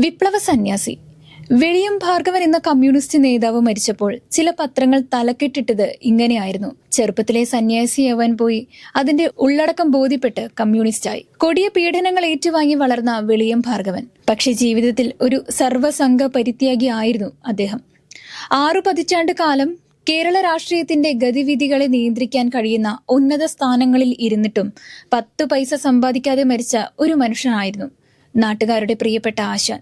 വിപ്ലവ സന്യാസി. വെളിയം ഭാർഗവൻ എന്ന കമ്മ്യൂണിസ്റ്റ് നേതാവ് മരിച്ചപ്പോൾ ചില പത്രങ്ങൾ തലക്കെട്ടിട്ടത് ഇങ്ങനെയായിരുന്നു. ചെറുപ്പത്തിലെ സന്യാസിയാവാൻ പോയി. അതിന്റെ ഉള്ളടക്കം ബോധ്യപ്പെട്ട് കമ്മ്യൂണിസ്റ്റായി. കൊടിയ പീഡനങ്ങൾ ഏറ്റുവാങ്ങി വളർന്ന വെളിയം ഭാർഗവൻ. പക്ഷെ ജീവിതത്തിൽ ഒരു സർവസംഘ പരിത്യാഗി ആയിരുന്നു അദ്ദേഹം. ആറു പതിറ്റാണ്ട് കാലം കേരള രാഷ്ട്രീയത്തിന്റെ ഗതിവിധികളെ നിയന്ത്രിക്കാൻ കഴിയുന്ന ഉന്നത സ്ഥാനങ്ങളിൽ ഇരുന്നിട്ടും പത്ത് പൈസ സമ്പാദിക്കാതെ മരിച്ച ഒരു മനുഷ്യനായിരുന്നു. നാട്ടുകാരുടെ പ്രിയപ്പെട്ട ആശാൻ.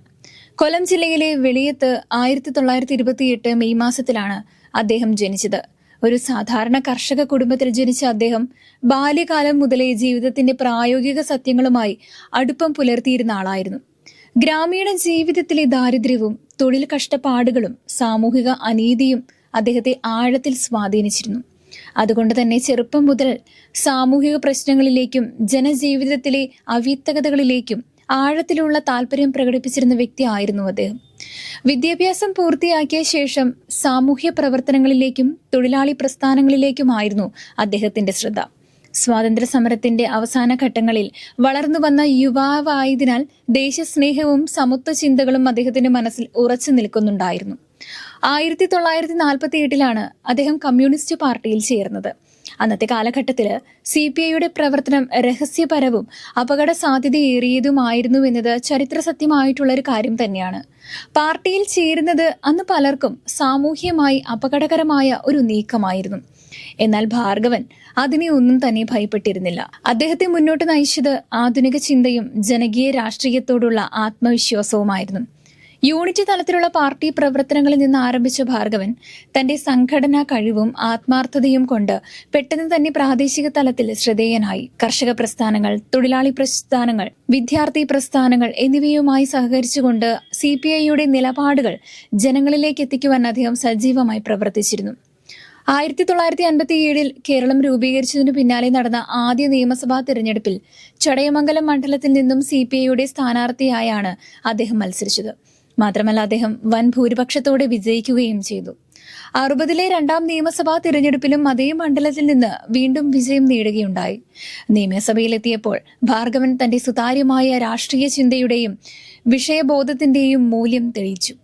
കൊല്ലം ജില്ലയിലെ വെളിയത്ത് ആയിരത്തി തൊള്ളായിരത്തി ഇരുപത്തിയെട്ട് മെയ് മാസത്തിലാണ് അദ്ദേഹം ജനിച്ചത്. ഒരു സാധാരണ കർഷക കുടുംബത്തിൽ ജനിച്ച അദ്ദേഹം ബാല്യകാലം മുതലേ ജീവിതത്തിന്റെ പ്രായോഗിക സത്യങ്ങളുമായി അടുപ്പം പുലർത്തിയിരുന്ന ആളായിരുന്നു. ഗ്രാമീണ ജീവിതത്തിലെ ദാരിദ്ര്യവും തൊഴിൽ കഷ്ടപ്പാടുകളും സാമൂഹിക അനീതിയും അദ്ദേഹത്തെ ആഴത്തിൽ സ്വാധീനിച്ചിരുന്നു. അതുകൊണ്ട് തന്നെ ചെറുപ്പം മുതൽ സാമൂഹിക പ്രശ്നങ്ങളിലേക്കും ജനജീവിതത്തിലെ അവ്യക്തതകളിലേക്കും ആഴത്തിലുള്ള താല്പര്യം പ്രകടിപ്പിച്ചിരുന്ന വ്യക്തിയായിരുന്നു അദ്ദേഹം വിദ്യാഭ്യാസം പൂർത്തിയാക്കിയ ശേഷം സാമൂഹ്യ പ്രവർത്തനങ്ങളിലേക്കും തൊഴിലാളി പ്രസ്ഥാനങ്ങളിലേക്കുമായിരുന്നു അദ്ദേഹത്തിന്റെ ശ്രദ്ധ. സ്വാതന്ത്ര്യ സമരത്തിന്റെ അവസാന ഘട്ടങ്ങളിൽ വളർന്നു വന്ന യുവാവായതിനാൽ ദേശസ്നേഹവും സമത്വ ചിന്തകളും അദ്ദേഹത്തിന്റെ മനസ്സിൽ ഉറച്ചു നിൽക്കുന്നുണ്ടായിരുന്നു. ആയിരത്തി തൊള്ളായിരത്തി നാൽപ്പത്തി എട്ടിലാണ് അദ്ദേഹം കമ്മ്യൂണിസ്റ്റ് പാർട്ടിയിൽ ചേർന്നത്. അന്നത്തെ കാലഘട്ടത്തിൽ സി പി ഐയുടെ പ്രവർത്തനം രഹസ്യപരവും അപകട സാധ്യതയേറിയതുമായിരുന്നു എന്നത് ചരിത്ര സത്യമായിട്ടുള്ള ഒരു കാര്യം തന്നെയാണ്. പാർട്ടിയിൽ ചേരുന്നത് അന്ന് പലർക്കും സാമൂഹ്യമായി അപകടകരമായ ഒരു നീക്കമായിരുന്നു. എന്നാൽ ഭാർഗവൻ അതിനെ ഒന്നും തന്നെ ഭയപ്പെട്ടിരുന്നില്ല. അദ്ദേഹത്തെ മുന്നോട്ട് നയിച്ചത് ആധുനിക ചിന്തയും ജനകീയ രാഷ്ട്രീയത്തോടുള്ള ആത്മവിശ്വാസവുമായിരുന്നു. യൂണിറ്റ് തലത്തിലുള്ള പാർട്ടി പ്രവർത്തനങ്ങളിൽ നിന്ന് ആരംഭിച്ച ഭാർഗവൻ തന്റെ സംഘടനാ കഴിവും ആത്മാർത്ഥതയും കൊണ്ട് പെട്ടെന്ന് തന്നെ പ്രാദേശിക തലത്തിൽ ശ്രദ്ധേയനായി. കർഷക പ്രസ്ഥാനങ്ങൾ തൊഴിലാളി പ്രസ്ഥാനങ്ങൾ വിദ്യാർത്ഥി പ്രസ്ഥാനങ്ങൾ എന്നിവയുമായി സഹകരിച്ചുകൊണ്ട് സി പി ഐയുടെ നിലപാടുകൾ ജനങ്ങളിലേക്ക് എത്തിക്കുവാൻ അദ്ദേഹം സജീവമായി പ്രവർത്തിച്ചിരുന്നു. ആയിരത്തി തൊള്ളായിരത്തി അൻപത്തി ഏഴിൽ കേരളം രൂപീകരിച്ചതിനു പിന്നാലെ നടന്ന ആദ്യ നിയമസഭാ തിരഞ്ഞെടുപ്പിൽ ചടയമംഗലം മണ്ഡലത്തിൽ നിന്നും സി പി ഐയുടെ സ്ഥാനാർത്ഥിയായാണ് അദ്ദേഹം മത്സരിച്ചത്. മാത്രമല്ല അദ്ദേഹം വൻ ഭൂരിപക്ഷത്തോടെ വിജയിക്കുകയും ചെയ്തു. അറുപതിലെ രണ്ടാം നിയമസഭാ തിരഞ്ഞെടുപ്പിലും അതേ മണ്ഡലത്തിൽ നിന്ന് വീണ്ടും വിജയം നേടുകയുണ്ടായി. നിയമസഭയിലെത്തിയപ്പോൾ ഭാർഗവൻ തന്റെ സുതാര്യമായ രാഷ്ട്രീയ ചിന്തയുടെയും വിഷയബോധത്തിന്റെയും മൂല്യം തെളിയിച്ചു.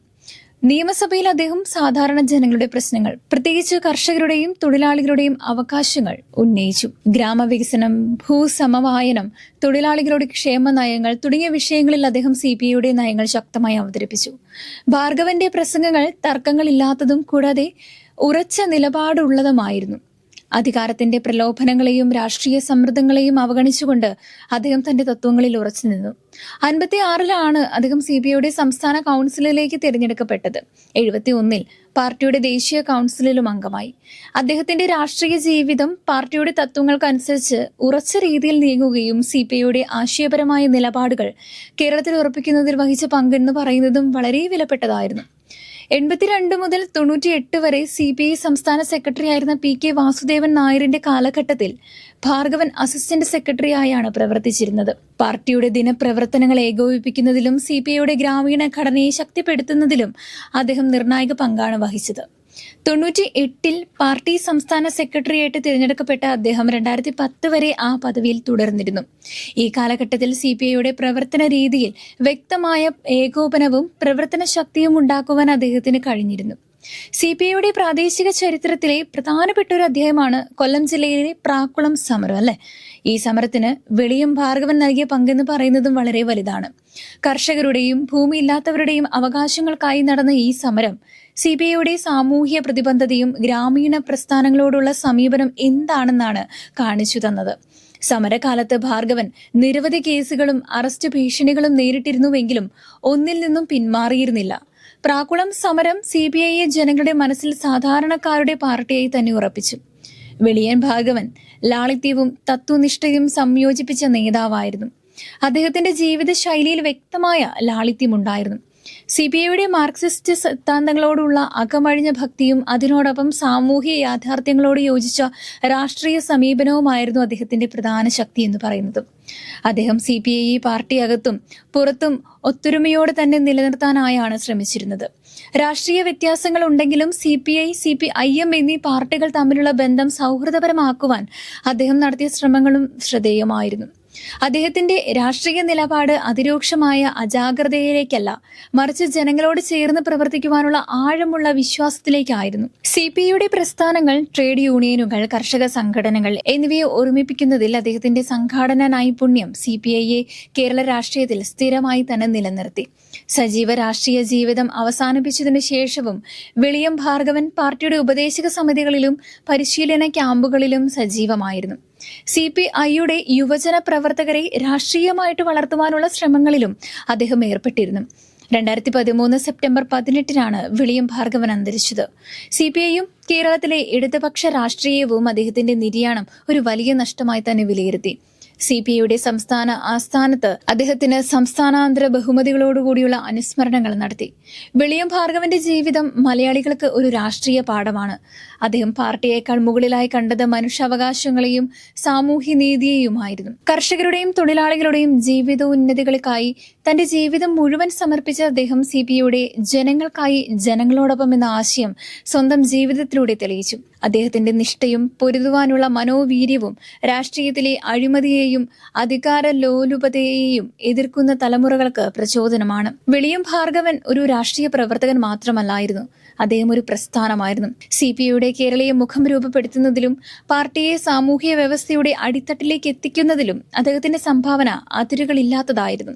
നിയമസഭയിൽ അദ്ദേഹം സാധാരണ ജനങ്ങളുടെ പ്രശ്നങ്ങൾ പ്രത്യേകിച്ച് കർഷകരുടെയും തൊഴിലാളികളുടെയും അവകാശങ്ങൾ ഉന്നയിച്ചു. ഗ്രാമവികസനം ഭൂസമവായനം തൊഴിലാളികളുടെ ക്ഷേമ നയങ്ങൾ തുടങ്ങിയ വിഷയങ്ങളിൽ അദ്ദേഹം സി പി ഐയുടെ നയങ്ങൾ ശക്തമായി അവതരിപ്പിച്ചു. ഭാർഗവന്റെ പ്രസംഗങ്ങൾ തർക്കങ്ങളില്ലാത്തതും കൂടാതെ ഉറച്ച നിലപാടുള്ളതുമായിരുന്നു. അധികാരത്തിന്റെ പ്രലോഭനങ്ങളെയും രാഷ്ട്രീയ സമ്മർദ്ദങ്ങളെയും അവഗണിച്ചുകൊണ്ട് അദ്ദേഹം തന്റെ തത്വങ്ങളിൽ ഉറച്ചുനിന്നു അൻപത്തി ആറിലാണ് അദ്ദേഹം സി ബി ഐയുടെ സംസ്ഥാന കൗൺസിലിലേക്ക് തിരഞ്ഞെടുക്കപ്പെട്ടത്. എഴുപത്തി ഒന്നിൽ പാർട്ടിയുടെ ദേശീയ കൗൺസിലിലും അംഗമായി. അദ്ദേഹത്തിന്റെ രാഷ്ട്രീയ ജീവിതം പാർട്ടിയുടെ തത്വങ്ങൾക്കനുസരിച്ച് ഉറച്ച രീതിയിൽ നീങ്ങുകയും സി പി ഐയുടെ ആശയപരമായ നിലപാടുകൾ കേരളത്തിൽ ഉറപ്പിക്കുന്നതിൽ വഹിച്ച പങ്കെന്ന് പറയുന്നതും വളരെ വിലപ്പെട്ടതായിരുന്നു. എൺപത്തിരണ്ട് മുതൽ തൊണ്ണൂറ്റിയെട്ട് വരെ സി പി ഐ സംസ്ഥാന സെക്രട്ടറി ആയിരുന്ന പി കെ വാസുദേവൻ നായരിന്റെ കാലഘട്ടത്തിൽ ഭാർഗവൻ അസിസ്റ്റന്റ് സെക്രട്ടറി ആയാണ് പ്രവർത്തിച്ചിരുന്നത്. പാർട്ടിയുടെ ദിനപ്രവർത്തനങ്ങൾ ഏകോപിപ്പിക്കുന്നതിലും സി പി ഐയുടെ ഗ്രാമീണ ഘടനയെ ശക്തിപ്പെടുത്തുന്നതിലും അദ്ദേഹം നിർണായക പങ്കാണ് വഹിച്ചത്. തൊണ്ണൂറ്റി എട്ടിൽ പാർട്ടി സംസ്ഥാന സെക്രട്ടറിയായിട്ട് തിരഞ്ഞെടുക്കപ്പെട്ട അദ്ദേഹം രണ്ടായിരത്തി പത്ത് വരെ ആ പദവിയിൽ തുടർന്നിരുന്നു. ഈ കാലഘട്ടത്തിൽ സി പി ഐയുടെ പ്രവർത്തന രീതിയിൽ വ്യക്തമായ ഏകോപനവും പ്രവർത്തന ശക്തിയും ഉണ്ടാക്കുവാൻ അദ്ദേഹത്തിന് കഴിഞ്ഞിരുന്നു. സി പി ഐയുടെ പ്രാദേശിക ചരിത്രത്തിലെ പ്രധാനപ്പെട്ട ഒരു അധ്യായമാണ് കൊല്ലം ജില്ലയിലെ പ്രാക്കുളം സമരം അല്ലെ? ഈ സമരത്തിന് വെളിയും ഭാർഗവൻ നൽകിയ പങ്കെന്ന് പറയുന്നതും വളരെ വലുതാണ്. കർഷകരുടെയും ഭൂമിയില്ലാത്തവരുടെയും അവകാശങ്ങൾക്കായി നടന്ന ഈ സമരം സി ബി ഐയുടെ സാമൂഹ്യ പ്രതിബദ്ധതയും ഗ്രാമീണ പ്രസ്ഥാനങ്ങളോടുള്ള സമീപനം എന്താണെന്നാണ് കാണിച്ചു തന്നത്. സമരകാലത്ത് ഭാർഗവൻ നിരവധി കേസുകളും അറസ്റ്റ് ഭീഷണികളും നേരിട്ടിരുന്നുവെങ്കിലും ഒന്നിൽ നിന്നും പിന്മാറിയിരുന്നില്ല. പ്രാക്കുളം സമരം സി ബി ഐയെ ജനങ്ങളുടെ മനസ്സിൽ സാധാരണക്കാരുടെ പാർട്ടിയായി തന്നെ ഉറപ്പിച്ചു. വെളിയൻ ഭാഗവൻ ലാളിത്യവും തത്വനിഷ്ഠയും സംയോജിപ്പിച്ച നേതാവായിരുന്നു. അദ്ദേഹത്തിന്റെ ജീവിത ശൈലിയിൽ വ്യക്തമായ ലാളിത്യമുണ്ടായിരുന്നു. സി ബി ഐയുടെ മാർക്സിസ്റ്റ് സിദ്ധാന്തങ്ങളോടുള്ള അകമഴിഞ്ഞ ഭക്തിയും അതിനോടൊപ്പം സാമൂഹ്യ യാഥാർത്ഥ്യങ്ങളോട് യോജിച്ച രാഷ്ട്രീയ സമീപനവുമായിരുന്നു അദ്ദേഹത്തിന്റെ പ്രധാന ശക്തി എന്ന് പറയുന്നത്. അദ്ദേഹം സി പി ഐ പാർട്ടിയകത്തും പുറത്തും ഒത്തൊരുമയോടെ തന്നെ നിലനിർത്താനായാണ് ശ്രമിച്ചിരുന്നത്. രാഷ്ട്രീയ വ്യത്യാസങ്ങൾ ഉണ്ടെങ്കിലും C P I C P I M എന്നീ പാർട്ടികൾ തമ്മിലുള്ള ബന്ധം സൗഹൃദപരമാക്കുവാൻ അദ്ദേഹം നടത്തിയ ശ്രമങ്ങളും ശ്രദ്ധേയമായിരുന്നു. അദ്ദേഹത്തിന്റെ രാഷ്ട്രീയ നിലപാട് അതിരൂക്ഷമായ അജാഗ്രതയിലേക്കല്ല മറിച്ച് ജനങ്ങളോട് ചേർന്ന് പ്രവർത്തിക്കുവാനുള്ള ആഴമുള്ള വിശ്വാസത്തിലേക്കായിരുന്നു. സി പി ഐയുടെ പ്രസ്ഥാനങ്ങൾ ട്രേഡ് യൂണിയനുകൾ കർഷക സംഘടനകൾ എന്നിവയെ ഒരുമിപ്പിക്കുന്നതിൽ അദ്ദേഹത്തിന്റെ സംഘാടന നൈപുണ്യം സി പി ഐയെ കേരള രാഷ്ട്രീയത്തിൽ സ്ഥിരമായി തന്നെ നിലനിർത്തി. സജീവ രാഷ്ട്രീയ ജീവിതം അവസാനിപ്പിച്ചതിനു ശേഷവും വിളിയം ഭാർഗവൻ പാർട്ടിയുടെ ഉപദേശക സമിതികളിലും പരിശീലന ക്യാമ്പുകളിലും സജീവമായിരുന്നു. സി പി ഐയുടെ യുവജന പ്രവർത്തകരെ രാഷ്ട്രീയമായിട്ട് വളർത്തുവാനുള്ള ശ്രമങ്ങളിലും അദ്ദേഹം ഏർപ്പെട്ടിരുന്നു. രണ്ടായിരത്തി പതിമൂന്ന് സെപ്റ്റംബർ പതിനെട്ടിനാണ് വിളിയം ഭാർഗവൻ അന്തരിച്ചത്. സി പി ഐയും കേരളത്തിലെ ഇടതുപക്ഷ രാഷ്ട്രീയവും അദ്ദേഹത്തിന്റെ നിര്യാണം ഒരു വലിയ നഷ്ടമായി തന്നെ വിലയിരുത്തി. സി പി ഐയുടെ സംസ്ഥാന ആസ്ഥാനത്ത് അദ്ദേഹത്തിന് സംസ്ഥാനാന്തര ബഹുമതികളോടുകൂടിയുള്ള അനുസ്മരണങ്ങൾ നടത്തി. വെളിയം ഭാർഗവന്റെ ജീവിതം മലയാളികൾക്ക് ഒരു രാഷ്ട്രീയ പാഠമാണ്. അദ്ദേഹം പാർട്ടിയേക്കാൾ മുകളിലായി കണ്ടത് മനുഷ്യാവകാശങ്ങളെയും സാമൂഹ്യ നീതിയെയുമായിരുന്നു. കർഷകരുടെയും തൊഴിലാളികളുടെയും ജീവിതോന്നതികൾക്കായി തന്റെ ജീവിതം മുഴുവൻ സമർപ്പിച്ച അദ്ദേഹം സി പി യുടെ ജനങ്ങൾക്കായി ജനങ്ങളോടൊപ്പം എന്ന ആശയം സ്വന്തം ജീവിതത്തിലൂടെ തെളിയിച്ചു. അദ്ദേഹത്തിന്റെ നിഷ്ഠയും പൊരുതുവാനുള്ള മനോവീര്യവും രാഷ്ട്രീയത്തിലെ അഴിമതിയെയും അധികാര ലോലുപതയെയും എതിർക്കുന്ന തലമുറകൾക്ക് പ്രചോദനമാണ്. വെളിയം ഭാർഗവൻ ഒരു രാഷ്ട്രീയ പ്രവർത്തകൻ മാത്രമല്ലായിരുന്നു. അദ്ദേഹം ഒരു പ്രസ്ഥാനമായിരുന്നു. സി പി ഐയുടെ കേരളീയ മുഖം രൂപപ്പെടുത്തുന്നതിലും പാർട്ടിയെ സാമൂഹ്യ വ്യവസ്ഥയുടെ അടിത്തട്ടിലേക്ക് എത്തിക്കുന്നതിലും അദ്ദേഹത്തിന്റെ സംഭാവന അതിരുകളില്ലാത്തതായിരുന്നു.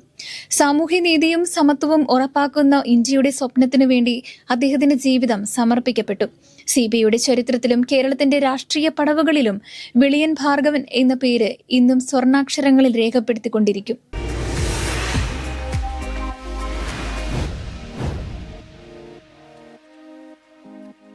സാമൂഹ്യനീതിയും സമത്വവും ഉറപ്പാക്കുന്ന ഇന്ത്യയുടെ സ്വപ്നത്തിനു വേണ്ടി അദ്ദേഹത്തിന്റെ ജീവിതം സമർപ്പിക്കപ്പെട്ടു. സി ബി ഐയുടെ ചരിത്രത്തിലും കേരളത്തിന്റെ രാഷ്ട്രീയ പടവുകളിലും വിളിയൻ ഭാർഗവൻ എന്ന പേര് ഇന്നും സ്വർണാക്ഷരങ്ങളിൽ രേഖപ്പെടുത്തിക്കൊണ്ടിരിക്കും.